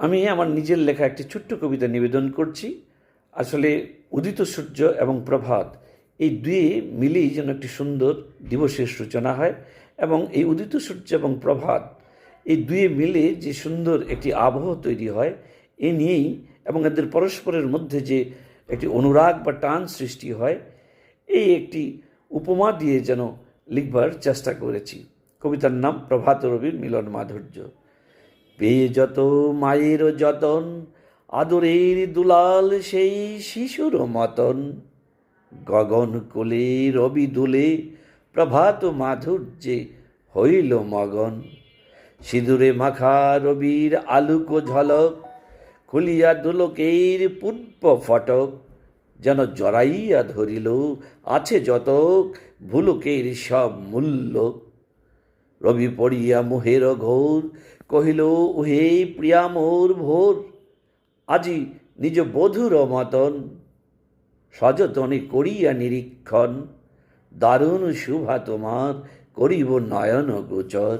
আমি আমার নিজের লেখা একটি ছোট্ট কবিতা নিবেদন করছি। আসলে উদিত সূর্য এবং প্রভাত এই দুয়ে মিলেই যেন একটি সুন্দর দিবসের সূচনা হয় এবং এই উদিত সূর্য এবং প্রভাত এই দুয়ে মিলে যে সুন্দর একটি আবহ তৈরি হয়, এ নিয়েই এবং এদের পরস্পরের মধ্যে যে একটি অনুরাগ বা টান সৃষ্টি হয়, এই একটি উপমা দিয়ে যেন লিখবার চেষ্টা করেছি। কবিতার নাম প্রভাত রবির মিলন মাধুর্য। পেয়ে যত মায়ের যতন, আদরের দুলাল সেই শিশুর মতন। গগন কোলে রবি দুলে প্রভাত মাধুর্যে হইল মগন। সিঁদুরে মাখা রবির আলুক ঝলক, খুলিয়া দুলকের পূর্ব ফটক। যেন জড়াইয়া ধরিল, আছে যতক ভুলকের সব মূল্য। রবি পড়িয়া মোহের ঘোর, কহিল ওহে প্রিয়া মোর ভোর, আজি নিজ বধুর মতন সযতনে করিয়া নিরীক্ষণ, দারুণ শুভা তোমার, করিব নয়ন গোচর।